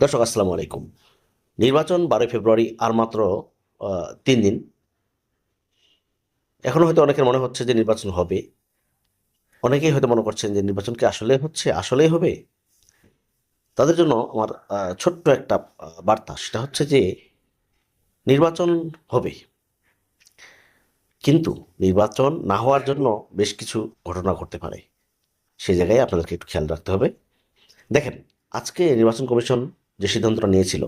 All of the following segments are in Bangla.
দর্শক, আসসালামু আলাইকুম। নির্বাচন বারোই ফেব্রুয়ারি আর মাত্র তিন দিন। এখনও হয়তো অনেকের মনে হচ্ছে যে নির্বাচন হবে। অনেকেই হয়তো মনে করছেন যে নির্বাচন কি আসলে হচ্ছে, আসলেই হবে? তাদের জন্য আমার ছোট্ট একটা বার্তা, সেটা হচ্ছে যে নির্বাচন হবে। কিন্তু নির্বাচন না হওয়ার জন্য বেশ কিছু ঘটনা ঘটতে পারে। সেই জায়গায় আপনাদেরকে একটু খেয়াল রাখতে হবে। দেখেন, আজকে নির্বাচন কমিশন যে সিদ্ধান্তটা নিয়েছিল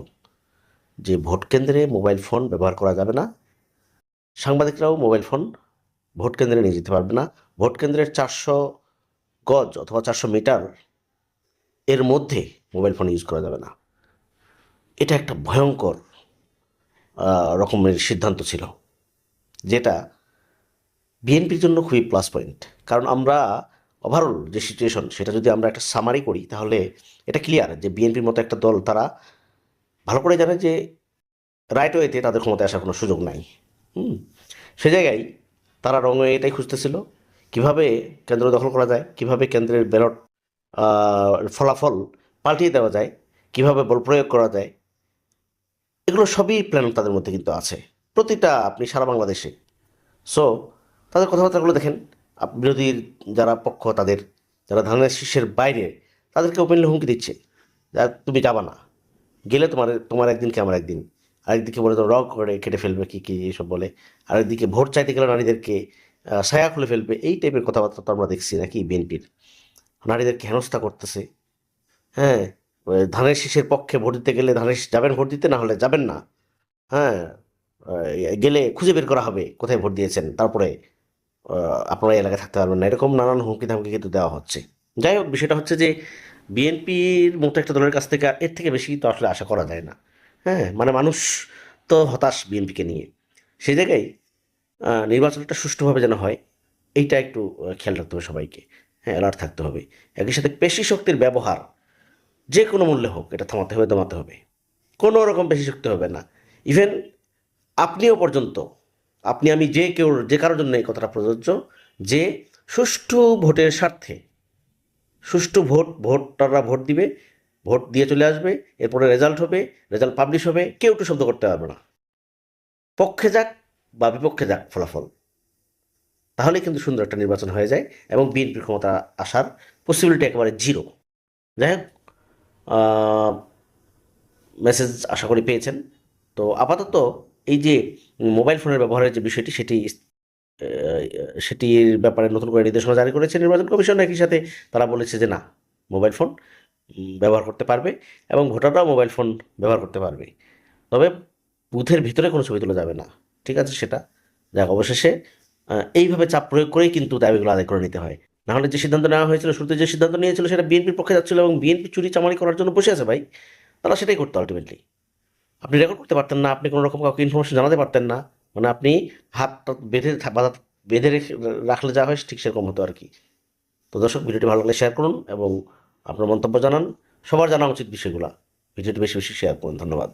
যে ভোট কেন্দ্রে মোবাইল ফোন ব্যবহার করা যাবে না, সাংবাদিকরাও মোবাইল ফোন ভোট কেন্দ্রে নিয়ে যেতে পারবে না। ভোট কেন্দ্রের চারশো গজ অথবা চারশো মিটার এর মধ্যে মোবাইল ফোন ইউজ করা যাবে না। এটা একটা ভয়ঙ্কর রকমের সিদ্ধান্ত ছিল, যেটা বিএনপির জন্য খুবই প্লাস পয়েন্ট কারণ আমরা ওভারঅল যে সিচুয়েশন সেটা যদি আমরা একটা সামারি করি, তাহলে এটা ক্লিয়ার যে বিএনপির মতো একটা দল তারা ভালো করে জানে যে রাইট ওয়েতে তাদের ক্ষমতায় আসার কোনো সুযোগ নাই। হুম, সে জায়গায় তারা রঙে এটাই খুঁজতেছিল। কীভাবে কেন্দ্র দখল করা যায়? কীভাবে কেন্দ্রের ব্যালট ফলাফল পাল্টিয়ে দেওয়া যায়? কীভাবে বল প্রয়োগ করা যায়? এগুলো সবই প্ল্যান তাদের মধ্যে কিন্তু আছে। প্রতিটা আপনি সারা বাংলাদেশে। সো তাদের কথাবার্তাগুলো দেখেন। বিরোধীর যারা পক্ষ, তাদের, যারা ধানের শীর্ষের বাইরে, তাদেরকে ওপেনলি হুমকি দিচ্ছে তুমি যাবা না। গেলে তোমার তোমার একদিন কি আমার একদিন। আরেকদিকে বলে তো রক করে কেটে ফেলবে, কী, কি এসব বলে। আরেকদিকে ভোট চাইতে গেলে নারীদেরকে ছায়া খুলে ফেলবে। এই টাইপের কথাবার্তা তো আমরা দেখছি নাকি বিএনপির নারীদেরকে হেনস্থা করতেছে। হ্যাঁ ধানের শীষের পক্ষে ভোট দিতে গেলে ধানের যাবেন ভোট দিতে, না হলে যাবেন না। হ্যাঁ গেলে খুঁজে বের করা হবে, কোথায় ভোট দিয়েছেন, তারপরে আপনারা এলাকায় থাকতে পারবেন না। এরকম নানান হুমকি ধামকি কিন্তু দেওয়া হচ্ছে। যাই হোক, বিষয়টা হচ্ছে যে বিএনপির মতো একটা দলের কাছ থেকে এর থেকে বেশি তো আসলে আশা করা যায় না। হ্যাঁ মানে মানুষ তো হতাশ বিএনপিকে নিয়ে। সেই জায়গায় নির্বাচনটা সুষ্ঠুভাবে যেন হয়, এইটা একটু খেয়াল রাখতে হবে সবাইকে। হ্যাঁ অ্যালার্ট থাকতে হবে। একই সাথে পেশি শক্তির ব্যবহার, যে কোনো মূল্যে হোক, এটা থামাতে হবে, দমাতে হবে। কোনো রকম পেশি শক্তি হবে না। ইভেন আপনিও পর্যন্ত আপনি, আমি যে কেউ, যে কারোর জন্য এই কথাটা প্রযোজ্য যে সুষ্ঠু ভোটের স্বার্থে, সুষ্ঠু ভোট, ভোটাররা ভোট দিবে, ভোট দিয়ে চলে আসবে, এরপরে রেজাল্ট হবে, রেজাল্ট পাবলিশ হবে, কেউ একটু শব্দ করতে পারবে না। পক্ষে যাক বা বিপক্ষে যাক ফলাফল তাহলে কিন্তু সুন্দর একটা নির্বাচন হয়ে যায় এবং বিএনপির ক্ষমতা আসার পসিবিলিটি একেবারে জিরো যাই হোক মেসেজ আশা করি পেয়েছেন। তো আপাতত এই যে মোবাইল ফোনের ব্যবহারের যে বিষয়টি, সেটি সেটির ব্যাপারে নতুন করে নির্দেশনা জারি করেছে নির্বাচন কমিশন। একই সাথে তারা বলেছে যে না, মোবাইল ফোন ব্যবহার করতে পারবে এবং ভোটাররাও মোবাইল ফোন ব্যবহার করতে পারবে। তবে বুথের ভিতরে কোনো ছবি তোলা যাবে না। ঠিক আছে, সেটা যাক, অবশেষে এইভাবে চাপ প্রয়োগ করেই কিন্তু দাবিগুলো আদায় করে নিতে হয়। নাহলে যে সিদ্ধান্ত নেওয়া হয়েছিল, শুরুতে যে সিদ্ধান্ত নিয়েছিল, সেটা বিএনপির পক্ষে যাচ্ছিল এবং বিএনপি চুরি চামারি করার জন্য বসে আছে ভাই, তারা সেটাই করতো আলটিমেটলি আপনি রেকর্ড করতে পারতেন না, আপনি কোনো রকম কাউকে ইনফরমেশন জানাতে পারতেন না। মানে আপনি হাতটা বেঁধে বাঁধা বেঁধে রেখে রাখলে যা হয় ঠিক সেরকম হতো আর কি। তো দর্শক, ভিডিওটি ভালো লাগলে শেয়ার করুন এবং আপনার মন্তব্য জানান। সবার জানা উচিত বিষয়গুলো। ভিডিওটি বেশি বেশি শেয়ার করুন। ধন্যবাদ।